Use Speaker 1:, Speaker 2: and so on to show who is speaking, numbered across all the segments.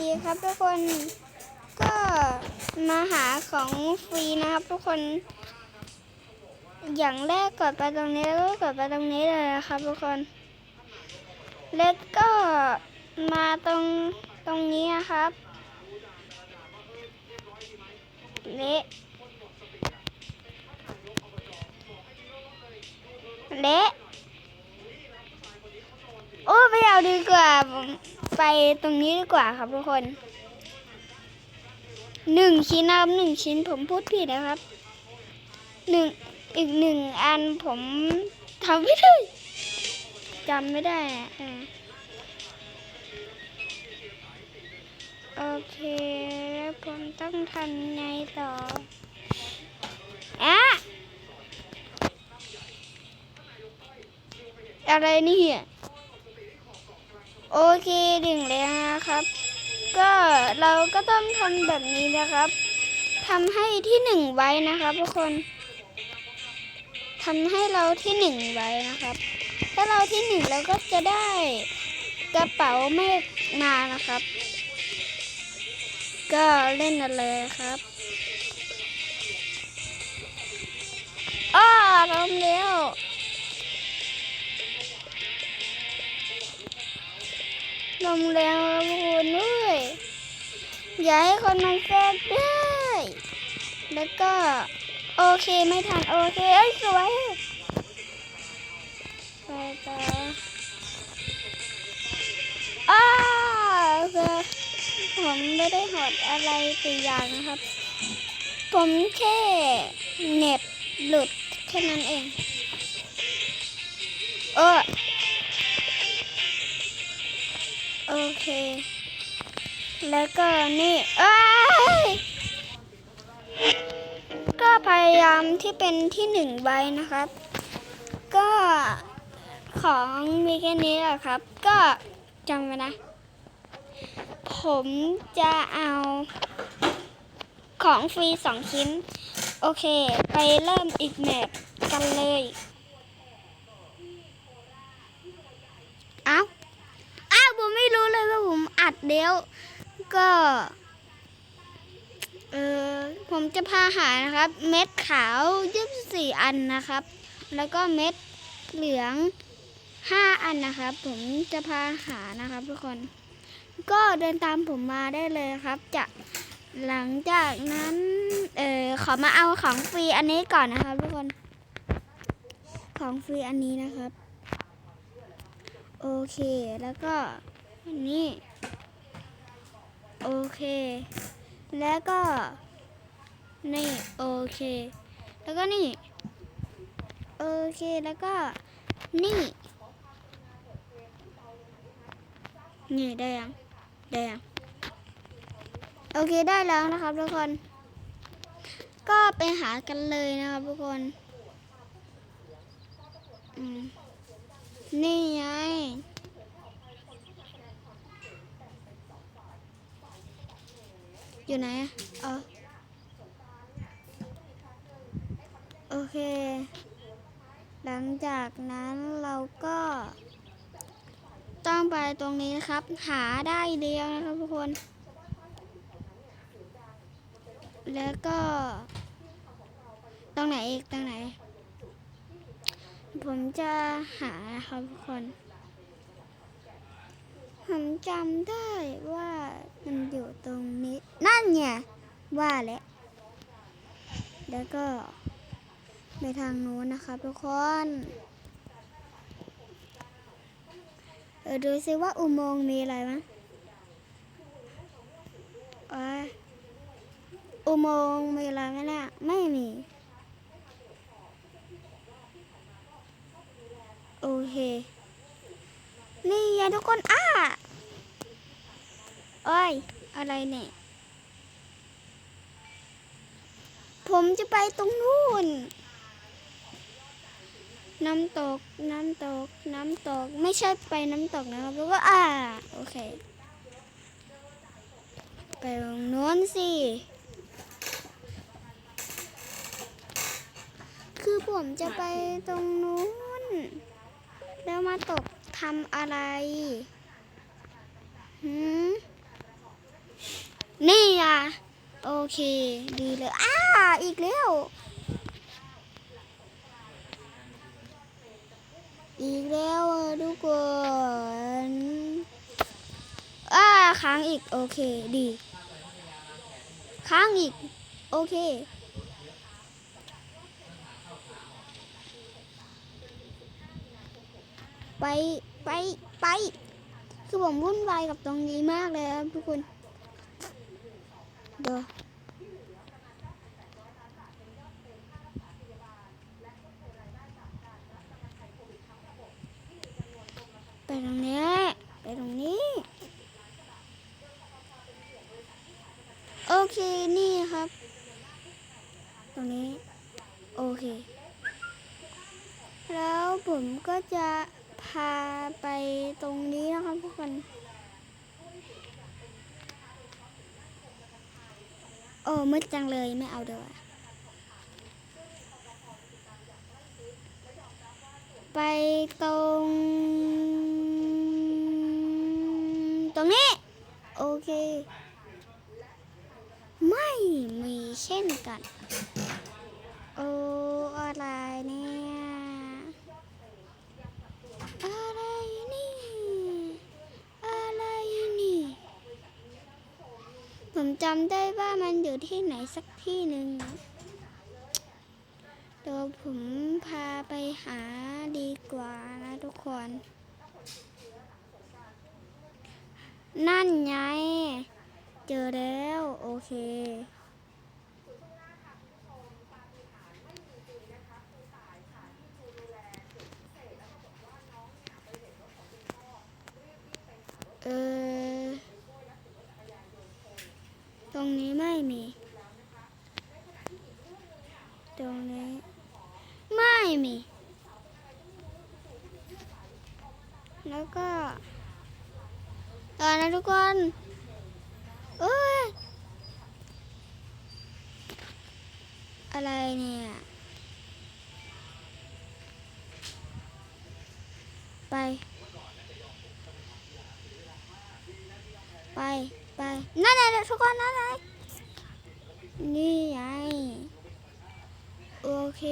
Speaker 1: ดีครับทุกคนก็มาหาของฟรีนะครับ ทุกคน อย่างแรกกดไปตรงนี้แล้วก็กดไปตรงนี้เลยนะครับ ทุกคน แล้วก็มาตรงตรงนี้นะครับเละเละโอ้ไม่เอาดีกว่า ไปตรงนี้ดีกว่าครับทุกคนหนึ่งชิ้นนะครับหนึ่งชิ้นผมพูดผิดนะครับหนึ่งอีกหนึ่งอันผมทำไม่ได้จำไม่ได้อะอะโอเคผมต้องทำไงต่ออะอะไรนี่ย โอเคดึงเลยนะครับ ก็เราก็ต้องทำแบบนี้นะครับทำให้ที่หนึ่งไว้นะครับทุกคนทำให้เราที่หนึ่งไว้นะครับ ถ้าเราที่หนึ่งเราก็จะได้กระเป๋าเมฆมานะครับ ก็เล่นกันเลยครับอ้าทำแล้ว ลมแรงแล้วคุณด้วยอย่าให้คนมันแทรกได้แล้วก็ โอเคไม่ทันโอเคเอ้ยสวยไปต่ออ้าโอผมไม่ได้หดอะไรตัวอย่างนะครับ ผมแค่เน็ตหลุดแค่นั้นเอง เออ แล้วก็นี่เอ้ยก็พยายามที่เป็นที่หนึ่งไว้นะครับ ก็ของมีแค่นี้แหละครับ ก็จำไว้นะ ผมจะเอาของฟรีสองชิ้น โอเค ไปเริ่มอีกแมปกันเลย เอ้าอ้าว ผมไม่รู้เลยว่าผมอัดเดียวก็ เออผมจะพาหานะครับ เม็ดขาวยี่สิบสี่อันนะครับ แล้วก็เม็ดเหลืองห้าอันนะครับ ผมจะพาหานะครับ ทุกคน ก็เดินตามผมมาได้เลยครับจะหลังจากนั้น เออขอมาเอาของฟรีอันนี้ก่อนนะครับ ทุกคน ของฟรีอันนี้นะครับ โอเค แล้วก็อันนี้ โอเค แล้วก็ นี่ โอเค แล้วก็นี่ โอเค แล้วก็ นี่ นี่ได้ยัง ได้ยัง โอเค ได้แล้วนะครับทุกคน ก็ไปหากันเลยนะครับทุกคน อืม นี่ไง อยู่ไหนอะอ๋อโอเค หลังจากนั้นเราก็ ต้องไปตรงนี้นะครับ หาได้เดียวนะครับทุกคน แล้วก็ ตรงไหนอีก ตรงไหน ผมจะหาครับทุกคน ผมจำได้ว่ามันอยู่ตรงนี้ นั่นไงว่าแล้วแล้วก็ไปทางนู้นนะครับทุกคนเออดูซิว่าอุโมงค์มีอะไรมั้งอ๋ออุโมงค์มีอะไรไหมเนี่ยไม่มี โอ เคนี่ไงทุกคนอ้าเอ้ย อะไรเนี่ย ผมจะไปตรงนู้น น้ำตก น้ำตก น้ำตก ไม่ใช่ไปน้ำตกนะครับแล้วก็อ่า โอเค ไปตรงโน้นสิ คือผมจะไปตรงนู้น แล้วมาตกทำอะไรหืมนี่อะ โอเค ดีเลย อ้า อีกแล้ว อีกแล้วอะทุกคนอ้าค้างอีก โอเค ดี ค้างอีก โอเค ไปไปไปคือผมวุ่นวายกับตรงนี้มากเลยครับทุกคนเดี๋ยวไปตรงนี้ไปตรงนี้ โอเคนี่ครับ ตรงนี้ โอเค แล้วผมก็จะ พาไปตรงนี้นะครับทุกคนโอ้มืดจังเลยไม่เอาเดี๋ยวไปตรง ตรงนี้ โอเค ไม่มีเช่นกัน โอ้อะไรเนี่ย อะไรนี่ อะไรนี่ ผมจำได้ว่ามันอยู่ที่ไหนสักที่หนึ่งเดี๋ยวผมพาไปหาดีกว่านะทุกคน นั่นไง เจอแล้ว โอเคเออ ต รงนี้ไม่มี ตรงนี้ไม่มี แล้วก็ตอนนะทุกคนเอ้ย อะไรเนี่ย ไป ไป ไป นั่นไงทุกคนนั่นไงนี่ไง โอเค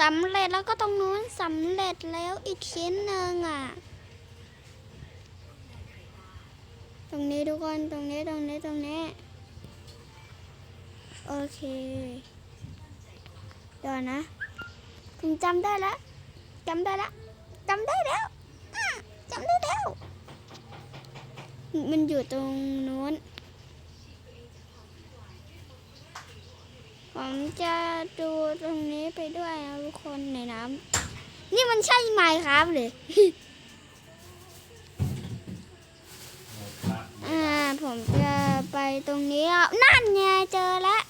Speaker 1: สำเร็จแล้วก็ตรงนู้นสำเร็จแล้วอีกชิ้นหนึ่งอะ ตรงนี้ทุกคนตรงนี้ตรงนี้ตรงนี้ โอเคเดี๋ยวนะผมจำได้แล้วจำได้แล้วจำได้แล้ว มันอยู่ตรงนู้น ผมจะดูตรงนี้ไปด้วยนะทุกคนในน้ำนี่มันใช่ไหมครับหรืออ่าผมจะไปตรงนี้อะนั่นไงเจอแล้ว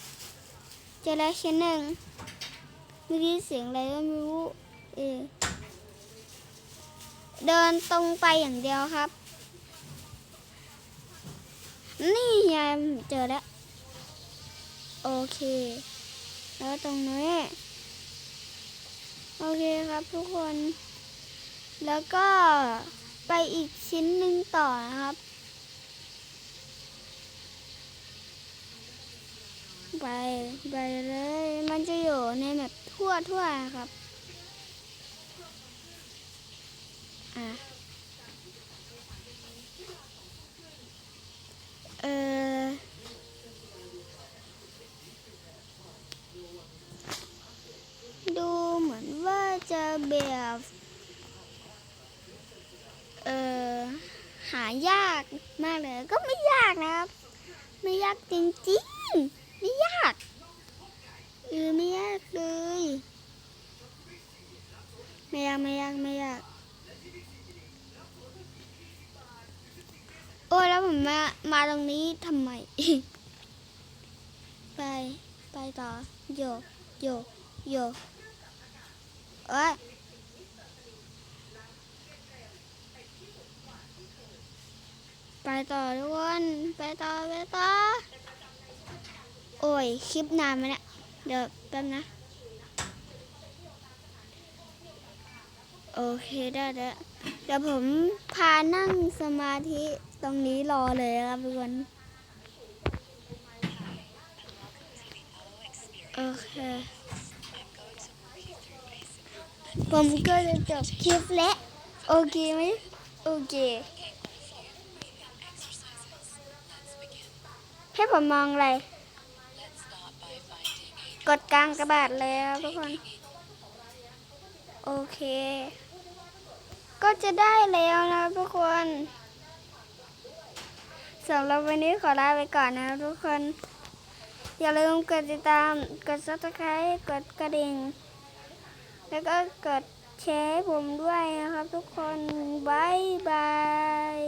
Speaker 1: เจอแล้วชิ้นหนึ่งเมื่อกี้เสียงอะไรก็ไม่รู้เออเดินตรงไปอย่างเดียวครับ นี่ไงเจอแล้ว โอเค แล้วตรงนี้ โอเคครับทุกคน แล้วก็ไปอีกชิ้นหนึ่งต่อนะครับ ไป ไปเลย มันจะอยู่ในแบบทั่วทั่วๆครับ เออดูเหมือนว่าจะแบบเออหายากมากเลย ก็ไม่ยากนะครับ ไม่ยากจริงๆ ไม่ยากเออไม่ยากเลย ไม่ยากไม่ยากไม่ยาก โอ้ยแล้ว ผมมา มาตรงนี้ทำไม ไป ไปต่อ โย โย โยเอ้ยไปต่อทุกคน ไปต่อ ไปต่อ โอ้ย คลิปนานไหมเนี่ย เดี๋ยวแป๊บนะ โอเคได้แล้วเดี๋ยวผมพานั่งสมาธิ ตรงนี้รอเลยครับทุกคนโอเคผมก็จะจบคลิปแล้วโอเคไหมโอเคให้ผมมองอะไร กดกลางกระบาดแล้วทุกคน โอเค ก็จะได้แล้วนะทุกคน สำหรับวันนี้ขอลาไปก่อนนะทุกคน อย่าลืมกดติดตาม กด subscribe กดกระดิ่ง แล้วก็กดแชร์ผมด้วยนะครับทุกคนบายบาย